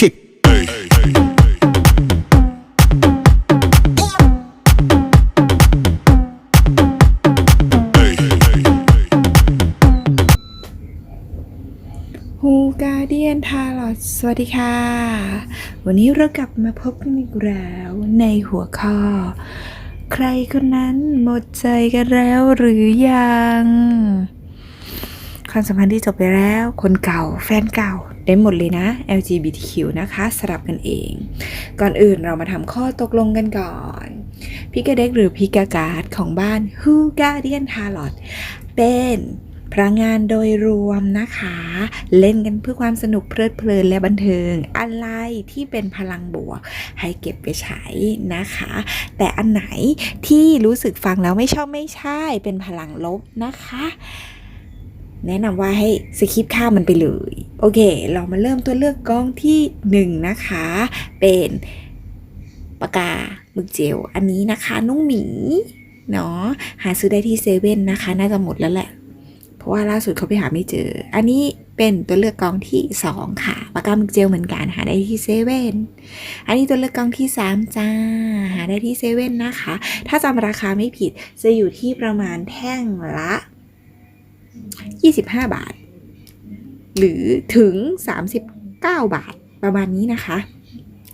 kick. h ูการเดียนทาร์ลอสวัสดีค่ะ วันนี้เรากลับมาพบกันอีกแล้วในหัวข้อ ใครคนนั้นหมดใจกันแล้วหรือยังความสัมพันธ์ที่จบไปแล้ว คนเก่าแฟนเก่า ได้หมดเลยนะ LGBTQ นะคะสลับกันเอง ก่อนอื่นเรามาทำข้อตกลงกันก่อนพิกาเด็กหรือพิกาการ์ดของบ้าน Who Guardian Tarot เป็นพลังงานโดยรวมนะคะ เล่นกันเพื่อความสนุกเพลิดเพลินและบันเทิง อะไรที่เป็นพลังบวก ให้เก็บไปใช้นะคะ แต่อันไหนที่รู้สึกฟังแล้วไม่ชอบไม่ใช่เป็นพลังลบนะคะ แนะนำว่าให้สคิปข้ามมันไปเลย โอเค เรามาเริ่มตัวเลือกกล้องที่หนึ่งนะคะ เป็นปากกาหมึกเจล อันนี้นะคะน้องหมีเนาะหาซื้อได้ที่เซเว่นนะคะ น่าจะหมดแล้วแหละ เพราะว่าล่าสุดเขาไปหาไม่เจอ อันนี้เป็นตัวเลือกกองที่ 2 ค่ะปากกาหมึกเจลเหมือนกันหาได้ที่เซเว่นอันนี้ตัวเลือกกองที่ 3 จ้า หาได้ที่เซเว่นนะคะ ถ้าจำราคาไม่ผิดจะอยู่ที่ประมาณแท่งละ 25 บาท หรือถึง 39 บาทประมาณนี้นะคะ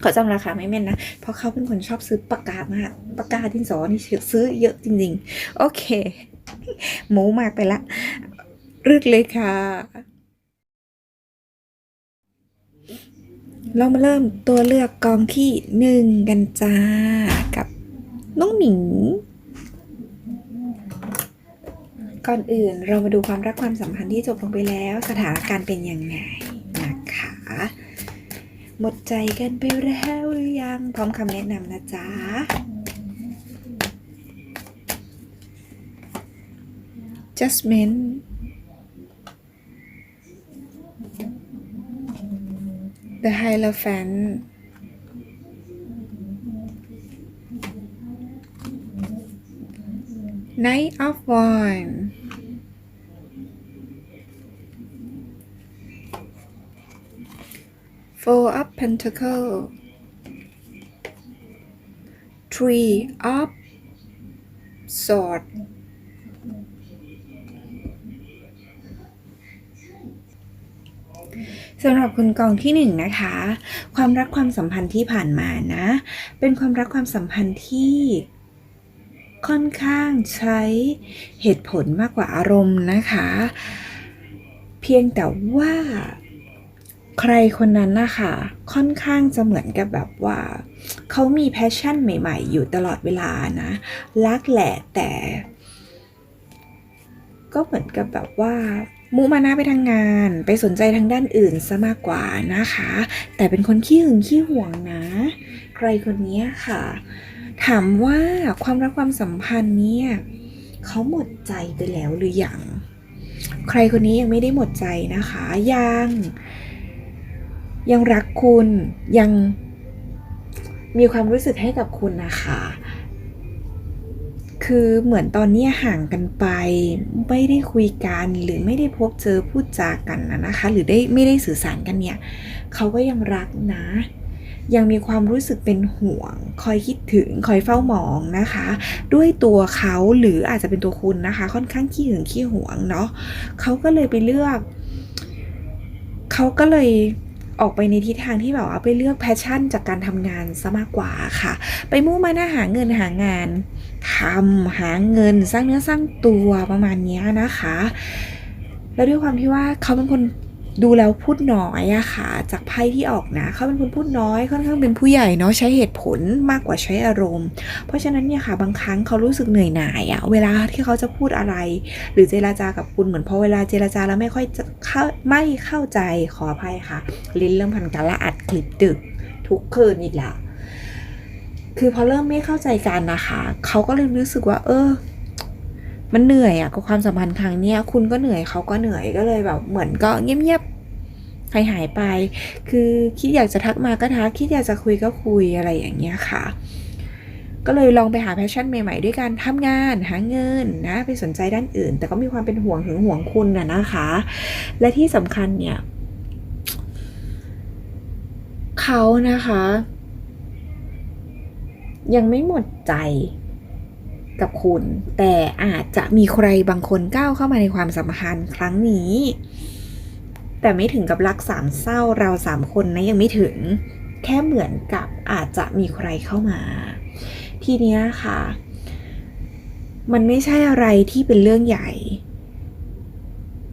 ขอจำราคาไม่แม่นนะ เพราะเขาเป็นคนชอบซื้อปากกามากปากกาดินสอนี่ซื้อเยอะจริงๆ โอเค หมูมากไปละรึกเลยค่ะ เรามาเริ่มตัวเลือกกองที่หนึ่งกันจ้า กับน้องหมิง ก่อนอื่นเรามาดูความรักความสัมพันธ์ที่จบลงไปแล้ว สถานการณ์เป็นยังไงนะคะ หมดใจกันไปแล้วหรือยัง พร้อมคำแนะนำนะจ๊ะ judgment the hierophant knight of one four of pentacle three of sword สำหรับคุณกองที่หนึ่งนะคะ ความรักความสัมพันธ์ที่ผ่านมานะ เป็นความรักความสัมพันธ์ที่ค่อนข้างใช้เหตุผลมากกว่าอารมณ์นะคะ เพียงแต่ว่า ใครคนนั้นนะคะค่อนข้างจะเหมือนกับแบบว่า เขามีแพชชั่นใหม่ ๆ อยู่ตลอดเวลานะ รักแหละแต่ ก็เหมือนกับแบบว่ามุมานะไปทางงาน ไปสนใจทางด้านอื่นซะมากกว่านะคะ แต่เป็นคนขี้หึงขี้หวงนะ ใครคนนี้ค่ะ ถามว่าความรักความสัมพันธ์เนี่ยเขาหมดใจไปแล้วหรือยังใครคนนี้ยังไม่ได้หมดใจนะคะ ยัง ยังรักคุณยังมีความรู้สึกให้กับคุณนะคะ คือเหมือนตอนนี้ห่างกันไป ไม่ได้คุยกันหรือไม่ได้พบเจอพูดจากันนะนะคะ หรือได้ไม่ได้สื่อสารกันเนี่ยเขาก็ยังรักนะ ยังมีความรู้สึกเป็นห่วง คอยคิดถึงคอยเฝ้ามองนะคะ ด้วยตัวเขาหรืออาจจะเป็นตัวคุณนะคะ ค่อนข้างขี้หึงขี้หวงเนาะเขาก็เลยไปเลือก เขาก็เลย ออกไปในทิศทางที่แบบว่าไปเลือกแพชชั่นจากการทำงานซะมากกว่าค่ะ ไปมุ่งมาหน้าหาเงินหางานทำหาเงินสร้างเนื้อสร้างตัวประมาณนี้นะคะ แล้วด้วยความที่ว่าเขาเป็นคน ดูแล้วพูดน้อยอะค่ะ จากไพ่ที่ออกนะเขาเป็นคนพูดน้อยค่อนข้างเป็นผู้ใหญ่เนาะใช้เหตุผลมากกว่าใช้อารมณ์ เพราะฉะนั้นเนี่ยค่ะบางครั้งเขารู้สึกเหนื่อยหน่ายอะเวลาที่เขาจะพูดอะไร หรือเจราจากับคุณเหมือนพอเวลาเจราจาแล้วไม่ค่อยจะเข้าไม่เข้าใจขออภัยค่ะ ลิ้นเริ่มพันกันละอัดคลิปดึก ทุกคืนอีกแล้วคือพอเริ่มไม่เข้าใจกันนะคะเขาก็เลยรู้สึกว่า เออ มันเหนื่อยอะกับความสัมพันธ์ครั้งเนี้ยคุณก็เหนื่อยเขาก็เหนื่อยก็เลยแบบเหมือนก็เงียบๆหายหายไป คือคิดอยากจะทักมาก็ทักคิดอยากจะคุยก็คุยอะไรอย่างเงี้ยค่ะ ก็เลยลองไปหาแพชชั่นใหม่ๆด้วยการทำงานหาเงินนะไปสนใจด้านอื่น แต่ก็มีความเป็นห่วงถึงห่วงคุณน่ะนะคะ และที่สำคัญเนี่ยเขานะคะ ยังไม่หมดใจ กับคุณ แต่อาจจะมีใครบางคนก้าวเข้ามาในความสัมพันธ์ครั้งนี้ แต่ไม่ถึงกับรักสามเศร้าเราสามคนนะยังไม่ถึง แค่เหมือนกับอาจจะมีใครเข้ามา ทีเนี้ยค่ะ มันไม่ใช่อะไรที่เป็นเรื่องใหญ่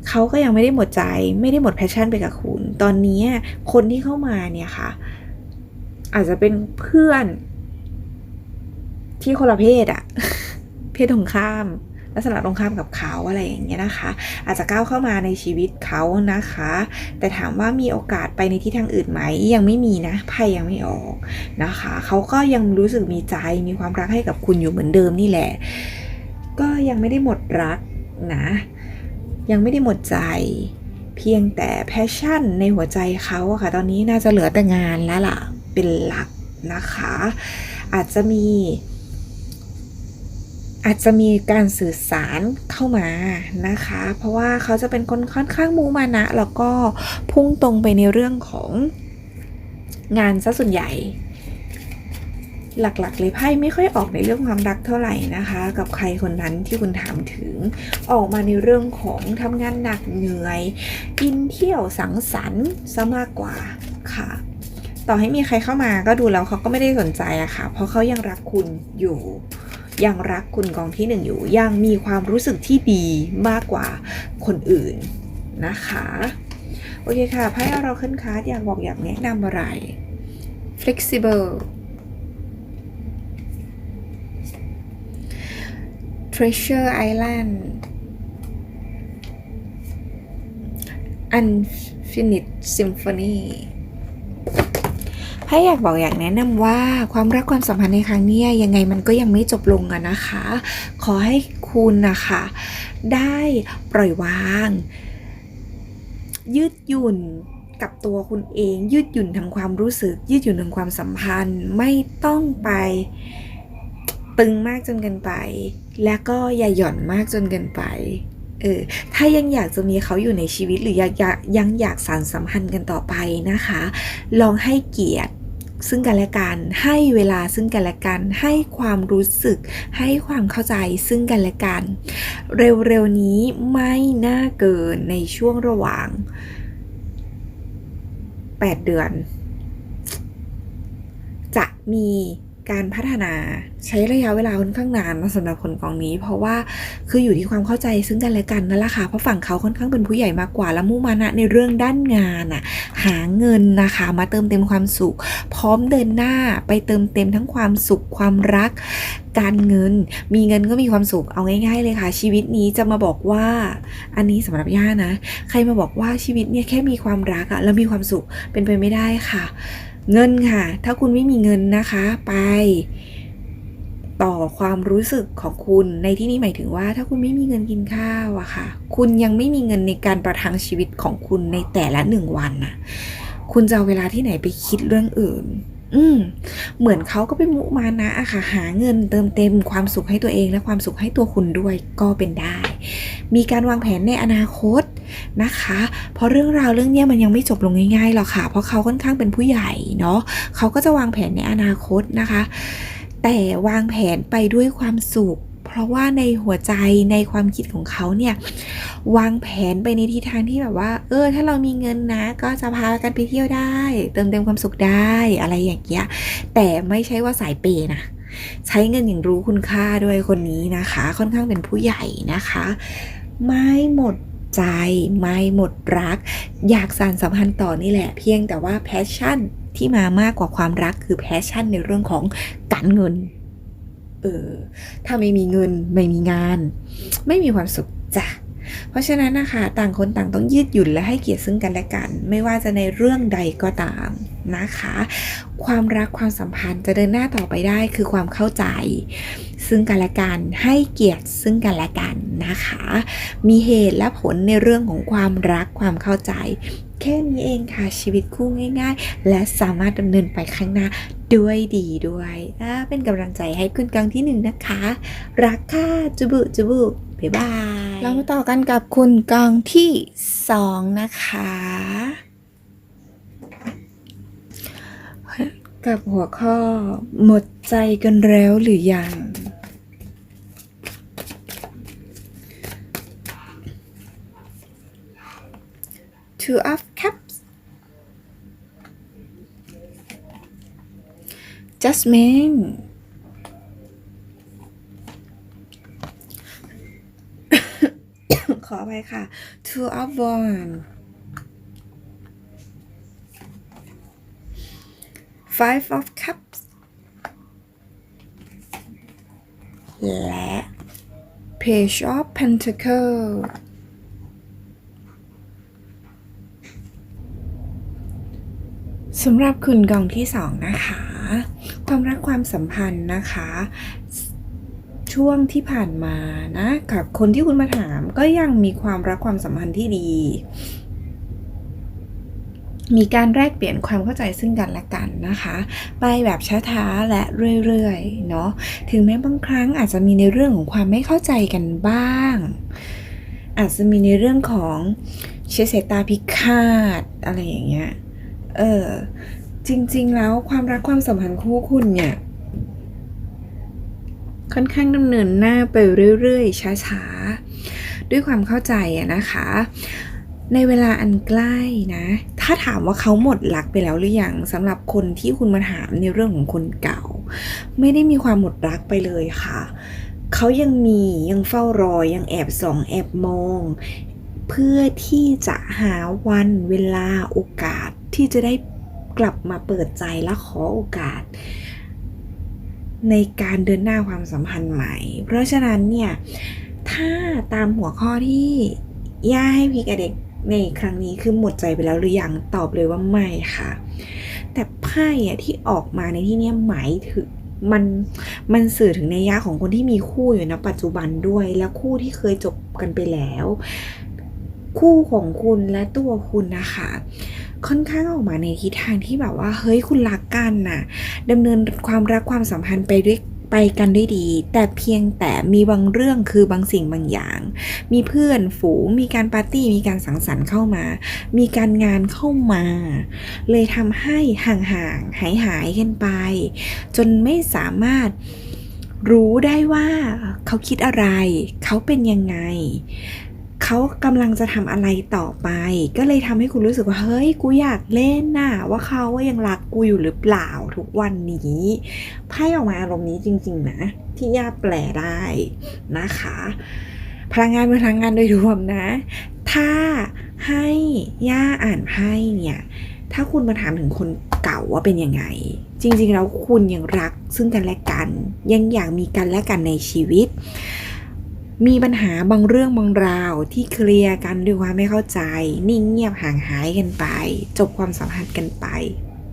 เขาก็ยังไม่ได้หมดใจ ไม่ได้หมดแพชชั่นไปกับคุณ ตอนนี้คนที่เข้ามาเนี่ยค่ะ อาจจะเป็นเพื่อนที่คนละเพศอะ ศตรงข้าม ลักษณะตรงข้ามกับเขาอะไรอย่างเงี้ยนะคะ อาจจะก้าวเข้ามาในชีวิตเขานะคะ แต่ถามว่ามีโอกาสไปในที่ทางอื่นไหมยังไม่มีนะไพ่ยังไม่ออกนะคะเขาก็ยังรู้สึกมีใจมีความรักให้กับคุณอยู่เหมือนเดิมนี่แหละ ก็ยังไม่ได้หมดรักนะ ยังไม่ได้หมดใจเพียงแต่แพชชั่นในหัวใจเขาอะค่ะ ตอนนี้น่าจะเหลือแต่งานแล้วล่ะ เป็นหลักนะคะ อาจจะมี อาจจะมีการสื่อสารเข้ามานะคะ เพราะว่าเขาจะเป็นคนค่อนข้างมูมานะ แล้วก็พุ่งตรงไปในเรื่องของงานซะส่วนใหญ่ หลักๆ เลยไพ่ไม่ค่อยออกในเรื่องความรักเท่าไหร่นะคะ กับใครคนนั้นที่คุณถามถึง ออกมาในเรื่องของทำงานหนักเหนื่อย กินเที่ยวสังสรรค์ซะมากกว่าค่ะต่อให้มีใครเข้ามาก็ดูแล้วเขาก็ไม่ได้สนใจอะค่ะ เพราะเขายังรักคุณอยู่ ยังรักคุณกองที่หนึ่งอยู่ ยังมีความรู้สึกที่ดีมากกว่าคนอื่นนะคะ โอเคค่ะไพ่เราขึ้นคาร์ดอยากบอกอยากแนะนำอะไร flexible treasure island unfinished symphony ถ้าอยากบอกอยากแนะนำว่าความรักความสัมพันธ์ในครั้งนี้ยังไงมันก็ยังไม่จบลงอะนะคะ ขอให้คุณนะคะได้ปล่อยวาง ยืดหยุ่นกับตัวคุณเอง ยืดหยุ่นทำความรู้สึก ยืดหยุ่นทำความสัมพันธ์ ไม่ต้องไปตึงมากจนเกินไป และก็อย่าหย่อนมากจนเกินไปเออถ้ายังอยากจะมีเขาอยู่ในชีวิตหรืออยากอยากยังอยากสานสัมพันธ์กันต่อไปนะคะ ลองให้เกียรติ ซึ่งกันและกัน ให้เวลาซึ่งกันและกัน ให้ความรู้สึก ให้ความเข้าใจซึ่งกันและกัน เร็วๆนี้ไม่น่าเกินในช่วงระหว่าง 8 เดือน จะมี การพัฒนาใช้ระยะเวลาค่อนข้างนานนะสำหรับคนกองนี้ เพราะว่าคืออยู่ที่ความเข้าใจซึ่งกันและกันนั่นแหละค่ะเพราะฝั่งเขาค่อนข้างเป็นผู้ใหญ่มากกว่าและมุ่งมานะในเรื่องด้านงานอะหาเงินนะคะ มาเติมเต็มความสุข พร้อมเดินหน้าไปเติมเต็มทั้งความสุขความรัก การเงิน มีเงินก็มีความสุขเอาง่าย ๆ เลยค่ะ ชีวิตนี้จะมาบอกว่า อันนี้สำหรับย่านะ ใครมาบอกว่าชีวิตเนี่ยแค่มีความรักอะแล้วมีความสุขเป็นไปไม่ได้ค่ะ เงินค่ะ ถ้าคุณไม่มีเงินนะคะไป ต่อความรู้สึกของคุณในที่นี้หมายถึงว่า ถ้าคุณไม่มีเงินกินข้าวอะค่ะ คุณยังไม่มีเงินในการประทังชีวิตของคุณในแต่ละหนึ่งวันน่ะ คุณจะเอาเวลาที่ไหนไปคิดเรื่องอื่น อืม เหมือนเขาก็เป็นมุมานะอะค่ะ หาเงินเติมเต็มความสุขให้ตัวเองและความสุขให้ตัวคุณด้วยก็เป็นได้ มีการวางแผนในอนาคต นะคะ เพราะเรื่องราวเรื่องนี้มันยังไม่จบลงง่ายๆหรอกค่ะ เพราะเขาค่อนข้างเป็นผู้ใหญ่เนาะเขาก็จะวางแผนในอนาคตนะคะ แต่วางแผนไปด้วยความสุขเพราะว่าในหัวใจในความคิดของเขาเนี่ยวางแผนไปในทิศทางที่แบบว่า เออ ถ้าเรามีเงินนะ ก็จะพากันไปเที่ยวได้ เติมเต็มความสุขได้อะไรอย่างเงี้ยแต่ไม่ใช่ว่าสายเปย์นะ ใช้เงินอย่างรู้คุณค่าด้วยคนนี้นะคะ ค่อนข้างเป็นผู้ใหญ่นะคะ ไม่หมด ใจไม่หมดรัก อยากสานสัมพันธ์ต่อนี่แหละ เพียงแต่ว่าแพชชั่นที่มามากกว่าความรักคือแพชชั่นในเรื่องของการเงิน เออ ถ้าไม่มีเงินไม่มีงาน ไม่มีความสุขจ้ะเพราะฉะนั้นนะคะต่างคนต่างต้องยืดหยุ่นและให้เกียรติซึ่งกันและกัน ไม่ว่าจะในเรื่องใดก็ตามนะคะ ความรักความสัมพันธ์จะเดินหน้าต่อไปได้คือความเข้าใจ ซึ่งกันและกันให้เกียรติซึ่งกันและกันนะคะ มีเหตุและผลในเรื่องของความรักความเข้าใจ แค่นี้เองค่ะชีวิตคู่ง่าย ๆ และสามารถดำเนินไปข้างหน้าด้วยดีด้วยเป็นกำลังใจให้คุณกองที่หนึ่งนะคะ รักค่ะจุบุจุบุบ๊ายบายเรามาต่อกันกับคุณกองที่สองนะคะ กับหัวข้อหมดใจกันแล้วหรือยัง Two of Cups Jasmine ขอไปค่ะ Two of Wands Five of Cups และ Page of Pentacle สำหรับคุณกองที่สองนะคะ ความรักความสัมพันธ์นะคะ ช่วงที่ผ่านมานะกับคนที่คุณมาถามก็ยังมีความรักความสัมพันธ์ที่ดี มีการแลกเปลี่ยนความเข้าใจซึ่งกันและกันนะคะ ไปแบบช้าๆและเรื่อยๆเนาะถึงแม้บางครั้งอาจจะมีในเรื่องของความไม่เข้าใจกันบ้าง อาจจะมีในเรื่องของเชยร์สายตาพิฆาตอะไรอย่างเงี้ยเออจริงๆแล้วความรักความสัมพันธ์คู่คุณเนี่ยค่อนข้างดำเนินหน้าไปเรื่อยๆช้าๆด้วยความเข้าใจอะนะคะ ในเวลาอันใกล้นะ ถ้าถามว่าเขาหมดรักไปแล้วหรือยังสำหรับคนที่คุณมาถามในเรื่องของคนเก่า ไม่ได้มีความหมดรักไปเลยค่ะ เขายังมียังเฝ้ารอยังแอบส่องแอบมอง เพื่อที่จะหาวันเวลาโอกาสที่จะได้กลับมาเปิดใจและขอโอกาส ในการเดินหน้าความสัมพันธ์ใหม่ เพราะฉะนั้นเนี่ย ถ้าตามหัวข้อที่ย่าให้พีกับเด็ก ในครั้งนี้คือหมดใจไปแล้วหรือยังตอบเลยว่าไม่ค่ะ แต่ไพ่อะที่ออกมาในที่นี้หมายถึงมันมันสื่อถึงในยะของคนที่มีคู่อยู่นะปัจจุบันด้วย แล้วคู่ที่เคยจบกันไปแล้ว คู่ของคุณและตัวคุณนะคะ ค่อนข้างออกมาในทิศทางที่แบบว่า เฮ้ยคุณรักกันน่ะดำเนินความรักความสัมพันธ์ไปด้วย ไปกันด้วยดี แต่เพียงแต่มีบางเรื่องคือบางสิ่งบางอย่าง มีเพื่อนฝูงมีการปาร์ตี้มีการสังสรรค์เข้ามา มีการงานเข้ามา เลยทำให้ห่างๆหายหายกันไป จนไม่สามารถรู้ได้ว่าเขาคิดอะไร เขาเป็นยังไง เขากำลังจะทำอะไรต่อไป ก็เลยทำให้คุณรู้สึกว่าเฮ้ยกูอยากเล่นน่ะ ว่าเขาว่ายังรักกูอยู่หรือเปล่าทุกวันนี้ไพ่ออกมาอารมณ์นี้จริง ๆ นะ ที่ย่าแปลได้นะคะ พลังงานเป็นพลังงานโดยรวมนะ ถ้าให้ย่าอ่านไพ่เนี่ยถ้าคุณมาถามถึงคนเก่าว่าเป็นยังไง จริงๆแล้วคุณยังรักซึ่งกันและกัน ยังอยากมีกันและกันในชีวิต มีปัญหาบางเรื่องบางราวที่เคลียร์กันด้วยความไม่เข้าใจ นิ่งเงียบห่างหายกันไป จบความสัมพันธ์กันไป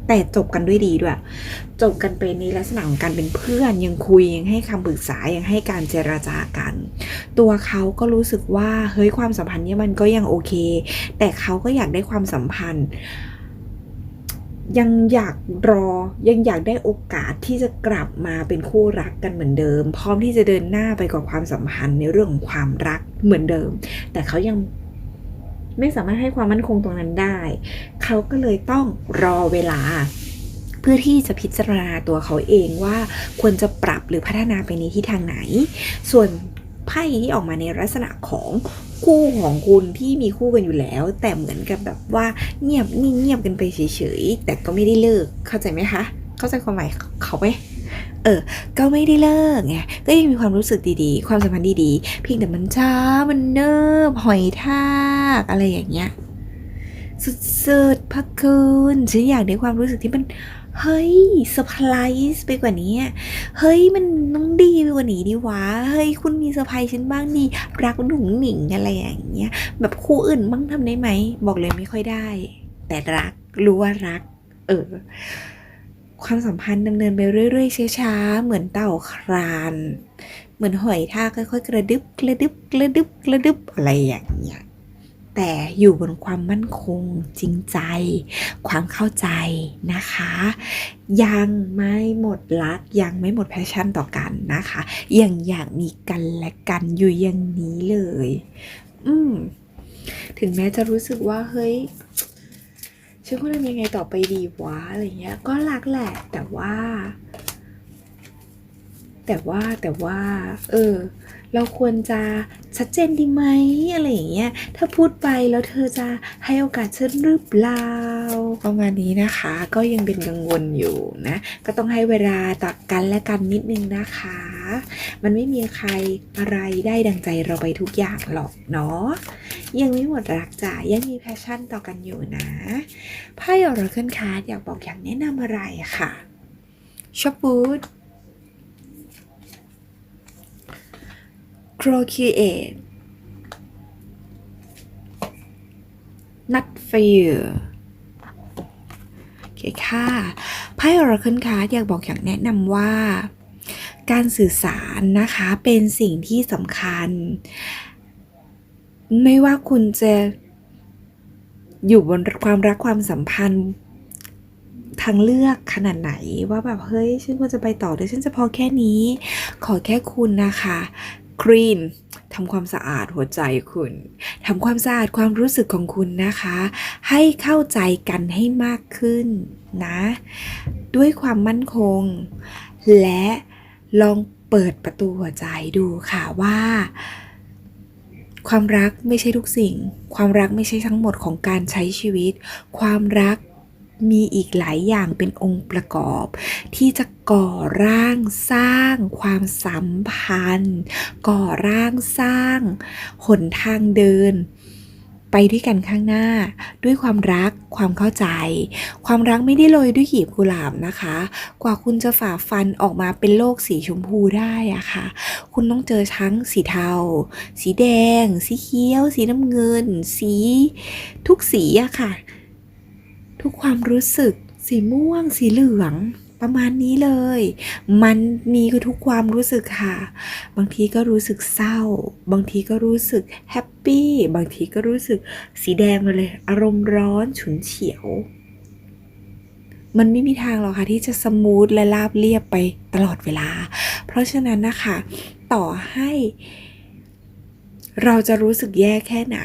แต่จบกันด้วยดีด้วย จบกันเป็นในลักษณะของการเป็นเพื่อนยังคุยยังให้คำปรึกษายังให้การเจรจากัน ตัวเขาก็รู้สึกว่าเฮ้ยความสัมพันธ์เนี่ยมันก็ยังโอเค แต่เขาก็อยากได้ความสัมพันธ์ ยังอยากรอยังอยากได้โอกาสที่จะกลับมาเป็นคู่รักกันเหมือนเดิม พร้อมที่จะเดินหน้าไปกับความสัมพันธ์ในเรื่องของความรักเหมือนเดิม แต่เขายังไม่สามารถให้ความมั่นคงตรงนั้นได้ เขาก็เลยต้องรอเวลา เพื่อที่จะพิจารณาตัวเขาเองว่าควรจะปรับหรือพัฒนาไปในทิศทางไหน ส่วนไพ่ที่ออกมาในลักษณะของ คู่ของคุณที่มีคู่กันอยู่แล้ว แต่เหมือนกับแบบว่าเงียบนิ่เงียบกันไปเฉยๆแต่ก็ไม่ได้เลิกเข้าใจไหมคะเข้าใจความหมายเขาไหมเออ ก็ไม่ได้เลิกไง ก็ยังมีความรู้สึกดีๆ ความสัมพันธ์ดีๆ เพียงแต่มันช้า มันเนิบหอยทากอะไรอย่างเงี้ย สุดๆพักคืนฉันอยากได้ความรู้สึกที่มัน เฮ้ยเซอร์ไพรส์ไปกว่านี้ เฮ้ยมันต้องดีไปกว่านี้ดิวะ เฮ้ยคุณมีเซอร์ไพรส์ฉันบ้างดิรักหนุ่งหนิงอะไรอย่างเงี้ย แบบคู่อื่นบ้างทำได้ไหม บอกเลยไม่ค่อยได้ แต่รักรู้ว่ารัก เออ ความสัมพันธ์ดำเนินไปเรื่อยๆช้าๆ เหมือนเต่าคราน เหมือนหอยทากค่อยๆ กระดึบกระดึบกระดึบกระดึบอะไรอย่างเงี้ย แต่อยู่บนความมั่นคงจริงใจ ความเข้าใจนะคะ ยังไม่หมดรักยังไม่หมดแพชชั่นต่อกันนะคะ ยังอยากมีกันและกันอยู่อย่างนี้เลย อืมถึงแม้จะรู้สึกว่าเฮ้ยฉันควรทำยังไงต่อไปดีวะอะไรเงี้ย ก็รักแหละ แต่ว่า แต่ว่าแต่ว่า เออ เราควรจะชัดเจนดีไหมอะไรอย่างเงี้ยถ้าพูดไปแล้วเธอจะให้โอกาสฉันหรือเปล่าประมาณนี้นะคะ ก็ยังเป็นกังวลอยู่นะ ก็ต้องให้เวลาต่อกันและกันนิดนึงนะคะ มันไม่มีใครอะไรได้ดังใจเราไปทุกอย่างหรอกเนาะยังไม่หมดรักจ้ะยังมีแพชชั่นต่อกันอยู่นะไพ่ออร์เคิลคาร์ดอยากบอกอยากแนะนำอะไรอะค่ะชอปบูด procreate not fear โอเคค่ะไพ่ Oracle Card อยากบอกอยากแนะนำว่า การสื่อสารนะคะเป็นสิ่งที่สำคัญ ไม่ว่าคุณจะอยู่บนความรักความสัมพันธ์ทางเลือกขนาดไหนว่าแบบเฮ้ยฉันควรจะไปต่อหรือฉันจะพอแค่นี้ ขอแค่คุณนะคะ ครีนทำความสะอาดหัวใจคุณทำความสะอาดความรู้สึกของคุณนะคะ ให้เข้าใจกันให้มากขึ้นนะ ด้วยความมั่นคง และลองเปิดประตูหัวใจดูค่ะว่า ความรักไม่ใช่ทุกสิ่ง ความรักไม่ใช่ทั้งหมดของการใช้ชีวิต ความรัก มีอีกหลายอย่างเป็นองค์ประกอบ ที่จะก่อร่างสร้างความสัมพันธ์ ก่อร่างสร้างหนทางเดิน ไปด้วยกันข้างหน้า ด้วยความรักความเข้าใจ ความรักไม่ได้โรยด้วยกีบกุหลาบนะคะ กว่าคุณจะฝ่าฟันออกมาเป็นโลกสีชมพูได้อะค่ะ คุณต้องเจอทั้งสีเทา สีแดง สีเขียว สีน้ำเงิน สีทุกสีอะค่ะ ทุกความรู้สึก สีม่วง สีเหลือง ประมาณนี้เลย มันมีคือทุกความรู้สึกค่ะ บางทีก็รู้สึกเศร้า บางทีก็รู้สึกแฮปปี้ บางทีก็รู้สึกสีแดงมาเลย อารมณ์ร้อนฉุนเฉียว มันไม่มีทางหรอกค่ะที่จะสมูทและราบเรียบไปตลอดเวลา เพราะฉะนั้นนะคะ ต่อให้ เราจะรู้สึกแย่แค่ไหน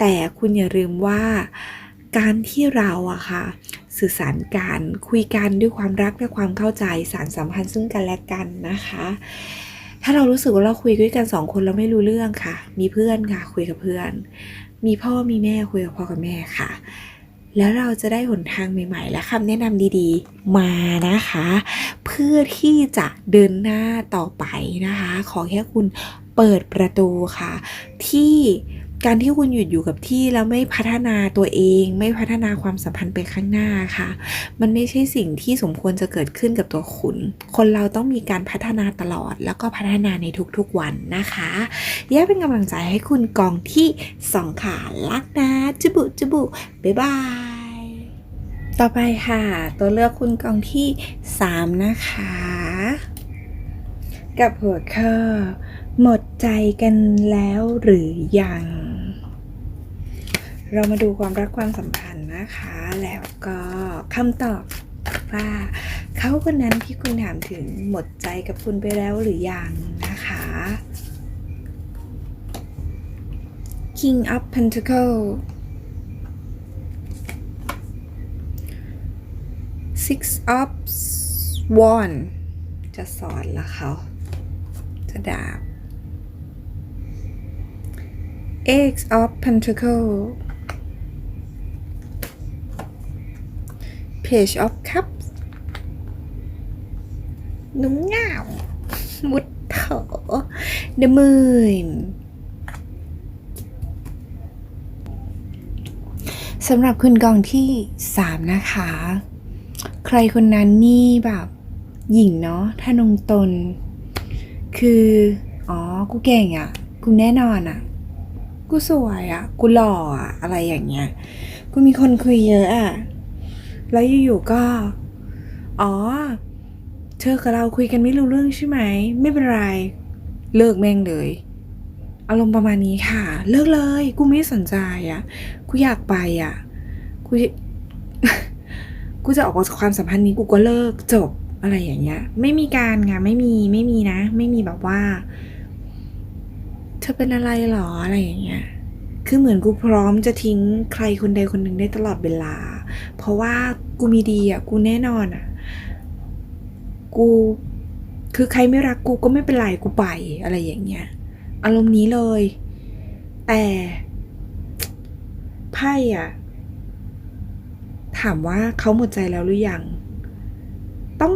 แต่คุณอย่าลืมว่า การที่เราอะค่ะสื่อสารกันคุยกันด้วยความรักและความเข้าใจสารสัมพันธ์ซึ่งกันและกันนะคะ ถ้าเรารู้สึกว่าเราคุยด้วยกันสองคนเราไม่รู้เรื่องค่ะ มีเพื่อนค่ะ คุยกับเพื่อน มีพ่อมีแม่คุยกับพ่อกับแม่ค่ะ แล้วเราจะได้หนทางใหม่ ๆ และคำแนะนำดีๆ มานะคะ เพื่อที่จะเดินหน้าต่อไปนะคะ ขอแค่คุณเปิดประตูค่ะ ที่ การที่คุณหยุดอยู่กับที่แล้วไม่พัฒนาตัวเอง ไม่พัฒนาความสัมพันธ์ไปข้างหน้าค่ะ มันไม่ใช่สิ่งที่สมควรจะเกิดขึ้นกับตัวคุณ คนเราต้องมีการพัฒนาตลอด แล้วก็พัฒนาในทุกๆวันนะคะแย่เป็นกำลังใจให้คุณกองที่สองขาลักนะจุบุจุบุบ๊ายบายต่อไปค่ะ ตัวเลือกคุณกองที่ 3 นะคะ กับหัวข้อ หมดใจกันแล้วหรือยัง เรามาดูความรักความสัมพันธ์นะคะ แล้วก็คำตอบว่าเขาคนนั้นที่คุณถามถึงหมดใจกับคุณไปแล้วหรือยังนะคะ King of Pentacle Six of Wand จะสอนละเขาจะดาบ Eight of Pentacle Page of Cups หนุ่มเงามุดเถอ The Moon สำหรับคุณกองที่ 3 นะคะ ใครคนนั้นนี่แบบหญิงเนาะถ้านงตน คือ อ๋อ กูเก่งอะ่ะ กูแน่นอนอะ่ะ กูสวยอะ่ะกูหล่ออะ่ะอะไรอย่างเงี้ย กูมีคนคุยเยอะอะ่ะแล้วอยู่ๆก็ อ๋อ เธอกับเราคุยกันไม่รู้เรื่องใช่ไหม ไม่เป็นไร เลิกแม่งเลย อารมณ์ประมาณนี้ค่ะ เลิกเลย กูไม่สนใจอะ่ะกูอยากไปอะ่ะกูกูจะออกจากความสัมพันธ์นี้กูก็เลิกจบอะไรอย่างเงี้ย ไม่มีการไงไม่มีไม่มีนะ ไม่มีแบบว่า เธอเป็นอะไรหรออะไรอย่างเงี้ย คือเหมือนกูพร้อมจะทิ้งใครคนใดคนหนึ่งได้ตลอดเวลา เพราะว่ากูมีดีอะ กูแน่นอนอะ กู คือใครไม่รักกูก็ไม่เป็นไรกูไปอะไรอย่างเงี้ย อารมณ์นี้เลย แต่ไพ่อะ ถามว่าเขาหมดใจแล้วหรือยัง ต้อง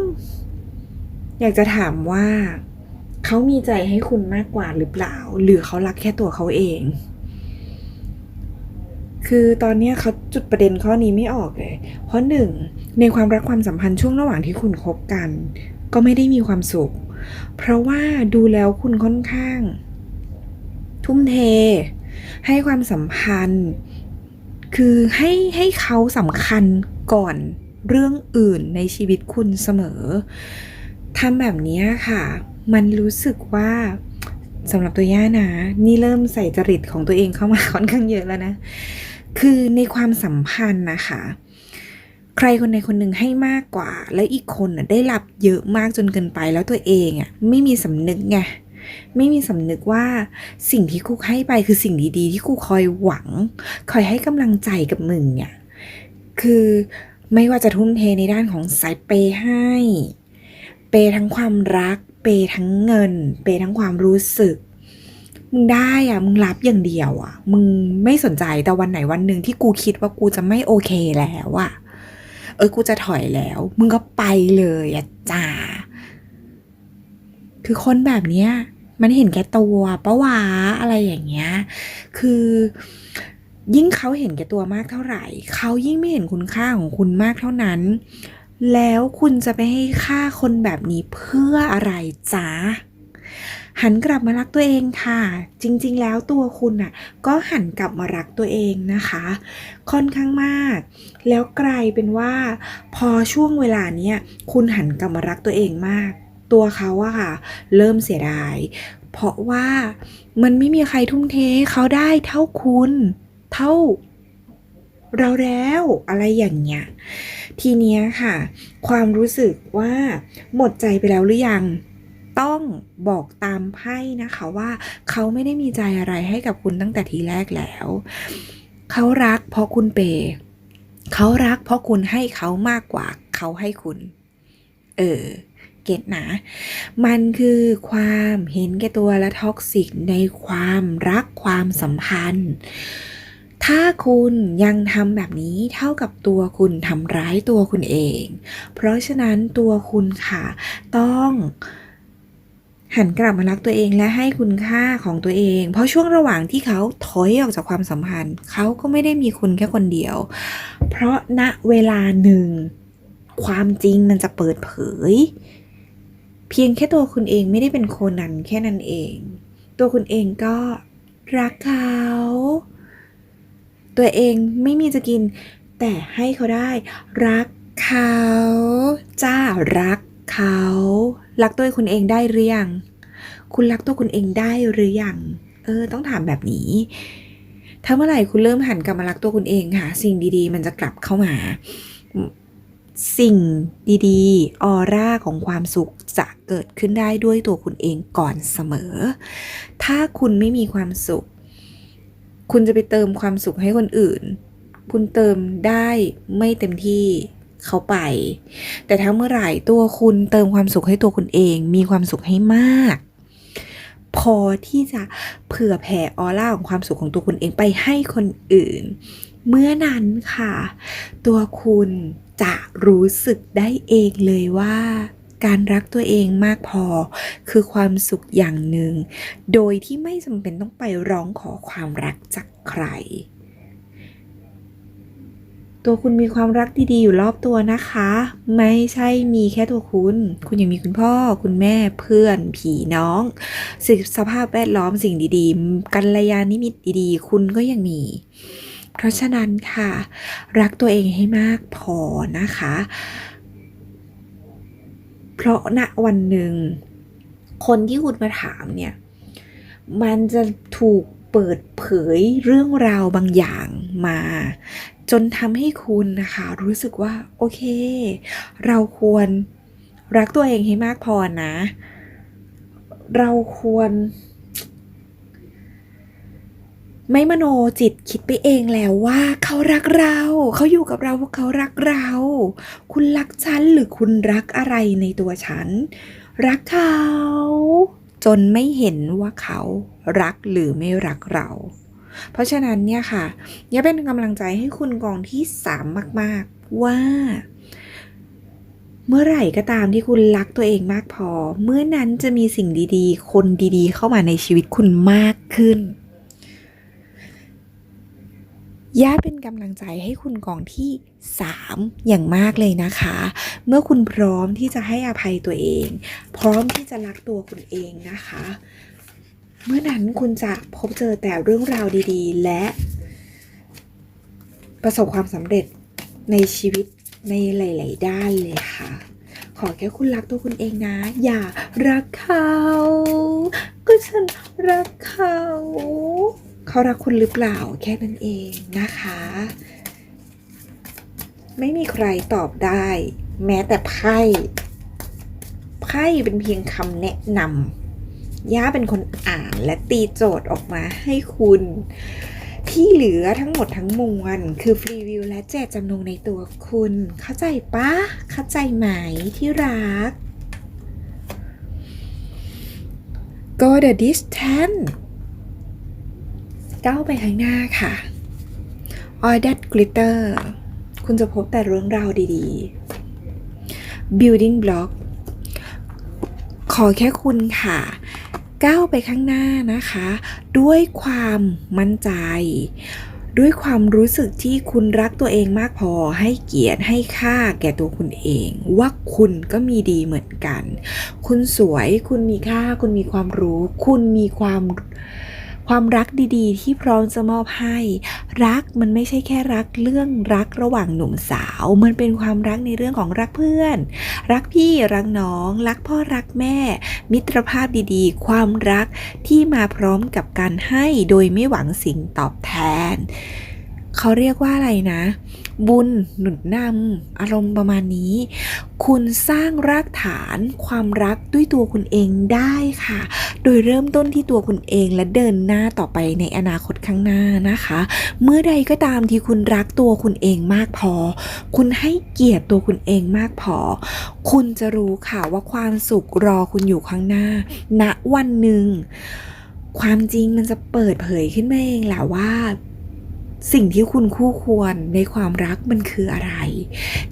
อยากจะถามว่า เขามีใจให้คุณมากกว่าหรือเปล่า หรือเขารักแค่ตัวเขาเอง คือตอนนี้เขาจุดประเด็นข้อนี้ไม่ออกเลย เพราะหนึ่งในความรักความสัมพันธ์ช่วงระหว่างที่คุณคบกัน ก็ไม่ได้มีความสุข เพราะว่าดูแล้วคุณค่อนข้าง ทุ่มเท ให้ความสัมพันธ์ คือให้ให้เขาสำคัญก่อนเรื่องอื่นในชีวิตคุณเสมอทำแบบนี้ค่ะ มันรู้สึกว่าสำหรับตัวย่านะ นี่เริ่มใส่จริตของตัวเองเข้ามาค่อนข้างเยอะแล้วนะ คือในความสัมพันธ์นะคะ ใครคนใดคนหนึ่งให้มากกว่า แล้วอีกคนน่ะได้รับเยอะมากจนเกินไปแล้วตัวเองอะไม่มีสำนึกไงไม่มีสำนึกว่าสิ่งที่กูให้ไปคือสิ่งดีๆ ที่กูคอยหวัง คอยให้กำลังใจกับมึงเนี่ย คือไม่ว่าจะทุ่มเทในด้านของสายเปย์ให้ เปย์ทั้งความรัก เปย์ทั้งเงิน เปย์ทั้งความรู้สึก มึงได้อะมึงรับอย่างเดียวอะมึงไม่สนใจแต่วันไหนวันหนึ่งที่กูคิดว่ากูจะไม่โอเคแล้วอะเออกูจะถอยแล้ว มึงก็ไปเลยอะจ้าคือคนแบบเนี้ยมันเห็นแก่ตัวปะวะอะไรอย่างเงี้ย คือยิ่งเขาเห็นแก่ตัวมากเท่าไหร่ เขายิ่งไม่เห็นคุณค่าของคุณมากเท่านั้น แล้วคุณจะไปให้ค่าคนแบบนี้เพื่ออะไรจ๊ะหันกลับมารักตัวเองค่ะ จริงๆ แล้วตัวคุณน่ะก็หันกลับมารักตัวเองนะคะ ค่อนข้างมาก แล้วกลายเป็นว่า พอช่วงเวลาเนี้ยคุณหันกลับมารักตัวเองมาก ตัวเขาอะค่ะ เริ่มเสียดาย เพราะว่ามันไม่มีใครทุ่มเทเขาได้เท่าคุณ เท่า เราแล้วอะไรอย่างเงี้ยทีเนี้ยค่ะ ความรู้สึกว่าหมดใจไปแล้วหรือยังต้องบอกตามไพ่นะคะว่าเขาไม่ได้มีใจอะไรให้กับคุณตั้งแต่ทีแรกแล้ว เขารักเพราะคุณเป เขารักเพราะคุณให้เขามากกว่าเขาให้คุณ เออ เก็ตนะ มันคือความเห็นแก่ตัวและท็อกซิกในความรักความสัมพันธ์ ถ้าคุณยังทำแบบนี้เท่ากับตัวคุณทำร้ายตัวคุณเอง เพราะฉะนั้นตัวคุณค่ะ ต้องหันกลับมารักตัวเองและให้คุณค่าของตัวเอง เพราะช่วงระหว่างที่เขาถอยออกจากความสัมพันธ์ เขาก็ไม่ได้มีคุณแค่คนเดียว เพราะณเวลาหนึ่ง ความจริงมันจะเปิดเผย เพียงแค่ตัวคุณเองไม่ได้เป็นโคนนั้นแค่นั้นเอง ตัวคุณเองก็รักเขา ตัวเองไม่มีจะกิน แต่ให้เขาได้ รักเขาจ้ารักเขา รักตัวคุณเองได้หรือยังคุณรักตัวคุณเองได้หรือยังเออ ต้องถามแบบนี้ ถ้าเมื่อไหร่คุณเริ่มหันกลับมารักตัวคุณเองค่ะ สิ่งดีๆ มันจะกลับเข้ามา สิ่งดีๆ ออร่าของความสุขจะเกิดขึ้นได้ด้วยตัวคุณเองก่อนเสมอ ถ้าคุณไม่มีความสุข คุณจะไปเติมความสุขให้คนอื่น คุณเติมได้ไม่เต็มที่เขาไป แต่ถ้าเมื่อไหร่ตัวคุณเติมความสุขให้ตัวคุณเอง มีความสุขให้มาก พอที่จะเผื่อแผ่ออร่าของความสุขของตัวคุณเองไปให้คนอื่น เมื่อนั้นค่ะ ตัวคุณจะรู้สึกได้เองเลยว่า การรักตัวเองมากพอ คือความสุขอย่างหนึ่ง โดยที่ไม่จำเป็นต้องไปร้องขอความรักจากใคร ตัวคุณมีความรักดีๆอยู่รอบตัวนะคะ ไม่ใช่มีแค่ตัวคุณ คุณยังมีคุณพ่อ คุณแม่เพื่อนผีน้องสิ่งสภาพแวดล้อมสิ่งดีๆ กัลยาณมิตรดีๆ คุณก็ยังมีเพราะฉะนั้นค่ะ รักตัวเองให้มากพอนะคะ เพราะณวันหนึ่ง คนที่คุณมาถามเนี่ย มันจะถูกเปิดเผยเรื่องราวบางอย่างมา จนทำให้คุณนะคะ รู้สึกว่า โอเค เราควรรักตัวเองให้มากพอนะ เราควร ไม่มโนจิตคิดไปเองแล้วว่าเขารักเรา เขาอยู่กับเราเพราะเขารักเรา คุณรักฉันหรือคุณรักอะไรในตัวฉัน รักเขา จนไม่เห็นว่าเขารักหรือไม่รักเรา เพราะฉะนั้นเนี่ยค่ะย่าเป็นกำลังใจให้คุณกองที่สามมาก ๆ ว่า เมื่อไหร่ก็ตามที่คุณรักตัวเองมากพอ เมื่อนั้นจะมีสิ่งดีๆ คนดีๆ เข้ามาในชีวิตคุณมากขึ้น ย่าเป็นกำลังใจให้คุณกองที่ 3 อย่างมากเลยนะคะ เมื่อคุณพร้อมที่จะให้อภัยตัวเอง พร้อมที่จะรักตัวคุณเองนะคะ เมื่อนั้นคุณจะพบเจอแต่เรื่องราวดีๆ และ ประสบความสำเร็จในชีวิตในหลาย ๆ ด้านเลยค่ะ ขอแค่คุณรักตัวคุณเองนะ อย่ารักเขา ก็ฉันรักเขา เขารักคุณหรือเปล่าแค่นั้นเองนะคะ ไม่มีใครตอบได้ แม้แต่ไพ่ไพ่เป็นเพียงคำแนะนำย่าเป็นคนอ่านและตีโจทย์ออกมาให้คุณ ที่เหลือทั้งหมดทั้งมวลคือฟรีวิวและแจกจำนงในตัวคุณ เข้าใจปะเข้าใจไหมที่รัก go the distance ก้าวไปข้างหน้าค่ะ all that glitter คุณจะพบแต่เรื่องราวดี ๆ building block ขอแค่คุณค่ะก้าวไปข้างหน้านะคะ ด้วยความมั่นใจ ด้วยความรู้สึกที่คุณรักตัวเองมากพอให้เกียรติให้ค่าแก่ตัวคุณเอง ว่าคุณก็มีดีเหมือนกัน คุณสวยคุณมีค่า คุณมีความรู้ คุณมีความ ความรักดีๆ ที่พร้อมจะมอบให้ รักมันไม่ใช่แค่รักเรื่องรักระหว่างหนุ่มสาว มันเป็นความรักในเรื่องของรักเพื่อน รักพี่รักน้อง รักพ่อรักแม่ มิตรภาพดีๆ ความรักที่มาพร้อมกับการให้โดยไม่หวังสิ่งตอบแทน เขาเรียกว่าอะไรนะ บุญหนุนนำอารมณ์ประมาณนี้ คุณสร้างรากฐานความรักด้วยตัวคุณเองได้ค่ะ โดยเริ่มต้นที่ตัวคุณเองและเดินหน้าต่อไปในอนาคตข้างหน้านะคะ เมื่อใดก็ตามที่คุณรักตัวคุณเองมากพอ คุณให้เกียรติตัวคุณเองมากพอ คุณจะรู้ค่ะว่าความสุขรอคุณอยู่ข้างหน้าณวันหนึ่งความจริงมันจะเปิดเผยขึ้นมาเองแหละว่า สิ่งที่คุณคู่ควรในความรักมันคืออะไร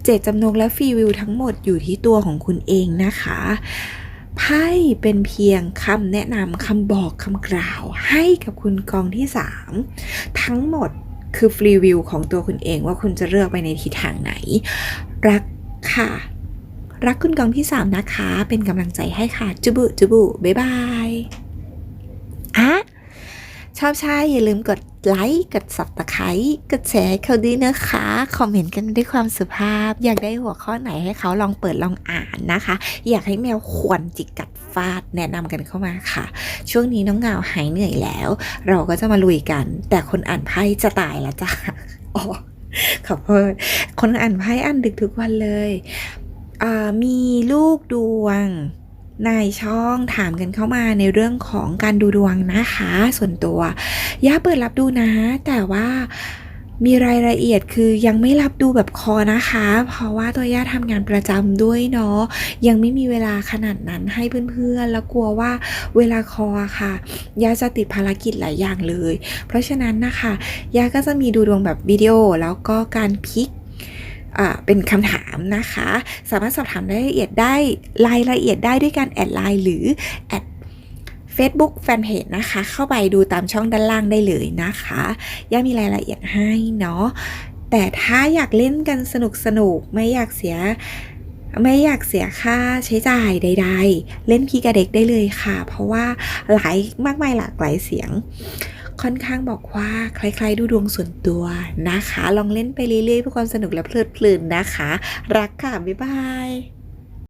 เจตจำนงและฟีวิวทั้งหมดอยู่ที่ตัวของคุณเองนะคะไพ่เป็นเพียงคำแนะนำคำบอกคำกล่าวให้กับคุณกองที่ 3 ทั้งหมดคือฟรีวิวของตัวคุณเองว่าคุณจะเลือกไปในทิศทางไหน รักค่ะ รักคุณกองที่ 3 นะคะ เป็นกำลังใจให้ค่ะ จุบุจุบุบ๊ายบายอะ ชอบใช่อย่าลืมกดไลค์กด subscribe กดแชร์ให้เขาด้วยนะคะ คอมเมนต์กันด้วยความสุภาพ อยากได้หัวข้อไหนให้เขาลองเปิดลองอ่านนะคะ อยากให้แมวขวนจิกกัดฟาดแนะนำกันเข้ามาค่ะ ช่วงนี้น้องเงาหายเหนื่อยแล้ว เราก็จะมาลุยกัน แต่คนอ่านไพ่จะตายแล้วจ้ะอ๋อขอโทษคนอ่านไพ่อ่านดึกทุกวันเลยอ่ามีลูกดวง ในช่องถามกันเข้ามาในเรื่องของการดูดวงนะคะ ส่วนตัวย่าเปิดรับดูนะ แต่ว่ามีรายละเอียดคือยังไม่รับดูแบบคอนะคะ เพราะว่าตัวย่าทำงานประจำด้วยเนาะยังไม่มีเวลาขนาดนั้นให้เพื่อนๆ แล้วกลัวว่าเวลาคออะค่ะย่าจะติดภารกิจหลายอย่างเลย เพราะฉะนั้นนะคะย่าก็จะมีดูดวงแบบวิดีโอแล้วก็การพลิก เป็นคำถามนะคะ สามารถสอบถามรายละเอียดได้รายละเอียดได้ด้วยการแอดไลน์หรือแอด Facebook Fanpage นะคะ เข้าไปดูตามช่องด้านล่างได้เลยนะคะย่ามีรายละเอียดให้เนาะแต่ถ้าอยากเล่นกันสนุกสนุกๆไม่อยากเสียไม่อยากเสียค่าใช้จ่ายใด ๆ เล่นพีกบเด็กได้เลยค่ะ เพราะว่าหลายมากมายหลากหลายเสียง ค่อนข้างบอกว่าคล้ายๆดูดวงส่วนตัวนะคะ ลองเล่นไปเรื่อยๆเพื่อความสนุกและเพลิดเพลินนะคะ รักค่ะ บ๊ายบาย